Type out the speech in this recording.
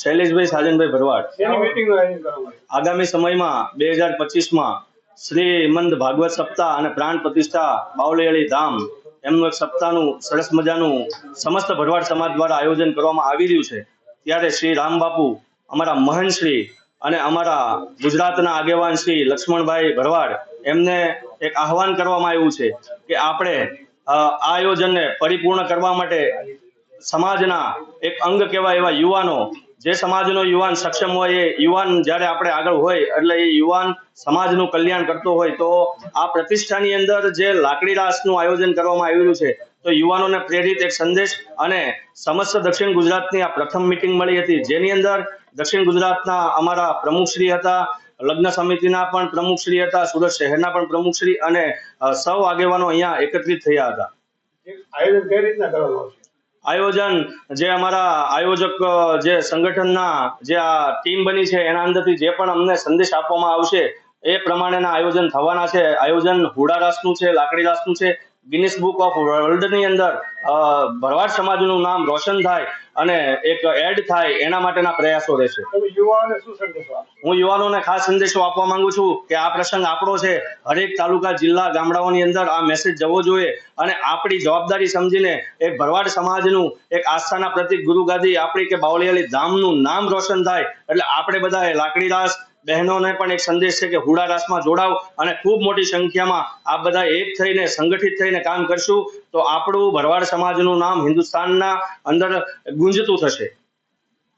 શૈલેષભાઈ સાજનભાઈ ભરવાડ. આગામી સમયમાં બે હજાર પચીસમાં શ્રીમંદ ભાગવત સપ્તાહ અને પ્રાણ પ્રતિષ્ઠા બાવળિયાળી ધામ એમનું એક સપ્તાહનું સરસ મજાનું સમસ્ત ભરવાડ સમાજ દ્વારા આયોજન કરવામાં આવી રહ્યું છે. ત્યારે શ્રી રામબાપુ અમારા મહંત શ્રી અને અમારા ગુજરાતના આગેવાન શ્રી લક્ષ્મણભાઈ ભરવાડ એમને એક આહવાન કરવામાં આવ્યું છે કે આપણે આ આયોજનને પરિપૂર્ણ કરવા માટે સમાજના એક અંગ કહેવાય એવા યુવાનો જે સમાજનો યુવાન સક્ષમ હોય, એ યુવાન જ્યારે આપણે આગળ હોય, એટલે એ યુવાન સમાજનું કલ્યાણ કરતો હોય, તો આ પ્રતિષ્ઠાની અંદર જે લાકડી રાસનું આયોજન કરવામાં આવેલું છે, તો યુવાનોને પ્રેરિત એક સંદેશ અને સમસ્ત દક્ષિણ ગુજરાતની આ પ્રથમ મિટિંગ મળી હતી. જેની અંદર દક્ષિણ ગુજરાતના અમારા પ્રમુખશ્રી હતા, લગ્ન સમિતિના પણ પ્રમુખશ્રી હતા, સુરત શહેરના પણ પ્રમુખશ્રી અને સૌ આગેવાનો અહીંયા એકત્રિત થયા હતા. આયોજન કઈ રીતના કરવામાં આવશે આયોજન જે અમારા આયોજક જે સંગઠનના જે આ ટીમ બની છે એના અંદરથી જે પણ અમને સંદેશ આપવામાં આવશે એ પ્રમાણેના આયોજન થવાના છે. આયોજન હુડા રાસનું છે, લાકડી રાસનું છે ગિનિસ બુક ઓફ વર્લ્ડની અંદર ભરવાડ સમાજનું નામ રોશન થાય અને એક એડ થાય એના માટેના પ્રયાસો રહેશે. હું યુવાનોને ખાસ સંદેશો આપવા માંગુ છું કે આ પ્રસંગ આપણો છે. હરેક તાલુકા જિલ્લા ગામડાઓની અંદર આ મેસેજ જવો જોઈએ અને આપણી જવાબદારી સમજીને એક ભરવાડ સમાજનું એક આસ્થાના પ્રતિક ગુરુ ગાદી આપણી કે બાવળિયાળી ધામનું નામ રોશન થાય. એટલે આપણે બધાએ લાકડી રાસ બહેનોને પણ એક સંદેશ છે કે હુડા રાસમાં જોડાવ અને ખૂબ મોટી સંખ્યામાં આ બધા એક થઈને, સંગઠિત થઈને કામ કરશું તો આપણું ભરવાડ સમાજનું નામ હિન્દુસ્તાનના અંદર ગુંજતું થશે.